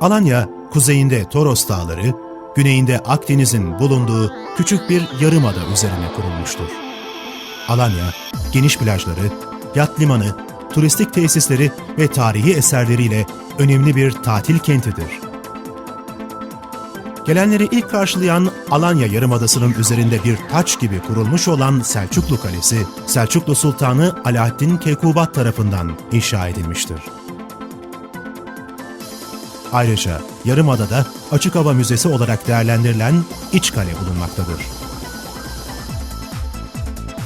Alanya, kuzeyinde Toros Dağları, güneyinde Akdeniz'in bulunduğu küçük bir yarımada üzerine kurulmuştur. Alanya, geniş plajları, yat limanı, turistik tesisleri ve tarihi eserleriyle önemli bir tatil kentidir. Gelenleri ilk karşılayan Alanya Yarımadası'nın üzerinde bir taç gibi kurulmuş olan Selçuklu Kalesi, Selçuklu Sultanı Alaaddin Keykubat tarafından inşa edilmiştir. Ayrıca Yarımada'da açık hava müzesi olarak değerlendirilen İç Kale bulunmaktadır.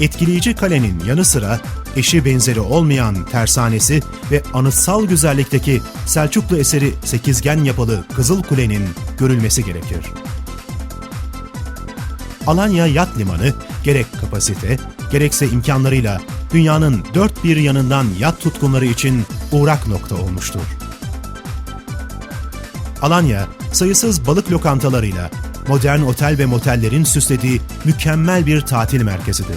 Etkileyici kalenin yanı sıra eşi benzeri olmayan tersanesi ve anıtsal güzellikteki Selçuklu eseri sekizgen yapılı Kızıl Kule'nin görülmesi gerekir. Alanya Yat Limanı gerek kapasite gerekse imkanlarıyla dünyanın dört bir yanından yat tutkunları için uğrak nokta olmuştur. Alanya, sayısız balık lokantalarıyla, modern otel ve motellerin süslediği mükemmel bir tatil merkezidir.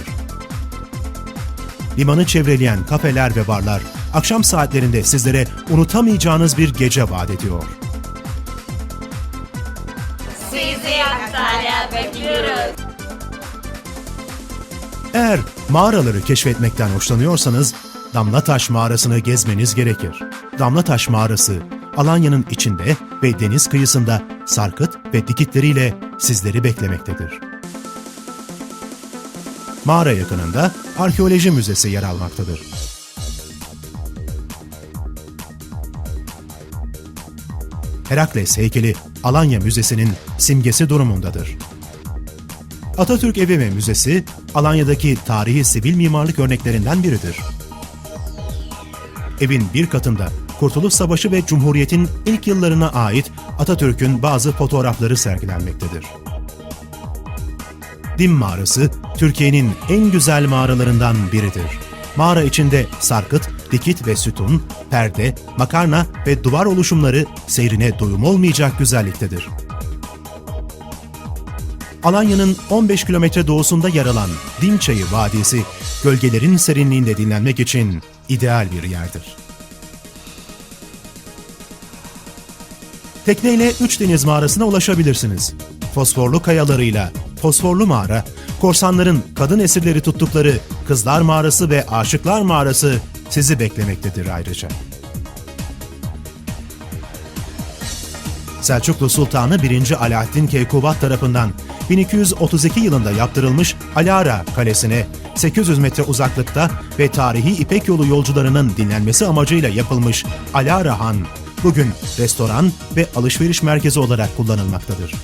Limanı çevreleyen kafeler ve barlar, akşam saatlerinde sizlere unutamayacağınız bir gece vaat ediyor. Sizi Antalya bekliyoruz. Eğer mağaraları keşfetmekten hoşlanıyorsanız, Damlataş Mağarası'nı gezmeniz gerekir. Damlataş Mağarası, Alanya'nın içinde ve deniz kıyısında sarkıt ve dikitleriyle sizleri beklemektedir. Mağara yakınında arkeoloji müzesi yer almaktadır. Herakles heykeli Alanya Müzesi'nin simgesi durumundadır. Atatürk Evi ve Müzesi, Alanya'daki tarihi sivil mimarlık örneklerinden biridir. Evin bir katında Kurtuluş Savaşı ve Cumhuriyet'in ilk yıllarına ait Atatürk'ün bazı fotoğrafları sergilenmektedir. Dim Mağarası, Türkiye'nin en güzel mağaralarından biridir. Mağara içinde sarkıt, dikit ve sütun, perde, makarna ve duvar oluşumları seyrine doyum olmayacak güzelliktedir. Alanya'nın 15 kilometre doğusunda yer alan Dimçayı Vadisi, gölgelerin serinliğinde dinlenmek için ideal bir yerdir. Tekneyle Üç Deniz Mağarası'na ulaşabilirsiniz. Fosforlu kayalarıyla Fosforlu Mağara, korsanların kadın esirleri tuttukları Kızlar Mağarası ve Aşıklar Mağarası sizi beklemektedir ayrıca. Selçuklu Sultanı 1. Alaaddin Keykubat tarafından 1232 yılında yaptırılmış Alara Kalesi'ne 800 metre uzaklıkta ve tarihi İpek yolu yolcularının dinlenmesi amacıyla yapılmış Alara Han, bugün restoran ve alışveriş merkezi olarak kullanılmaktadır.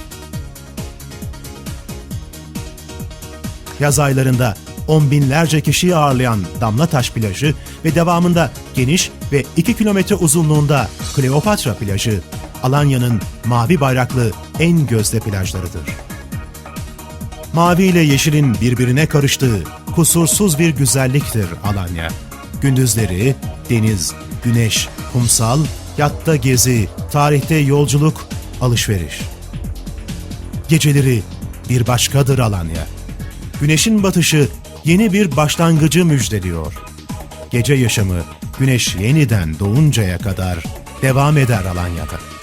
Yaz aylarında on binlerce kişiyi ağırlayan Damlataş plajı ve devamında geniş ve 2 kilometre uzunluğunda Kleopatra plajı, Alanya'nın mavi bayraklı en gözde plajlarıdır. Mavi ile yeşilin birbirine karıştığı kusursuz bir güzelliktir Alanya. Gündüzleri deniz, güneş, kumsal, yatta gezi, tarihte yolculuk, alışveriş. Geceleri bir başkadır Alanya. Güneşin batışı yeni bir başlangıcı müjdeliyor. Gece yaşamı güneş yeniden doğuncaya kadar devam eder Alanya'da.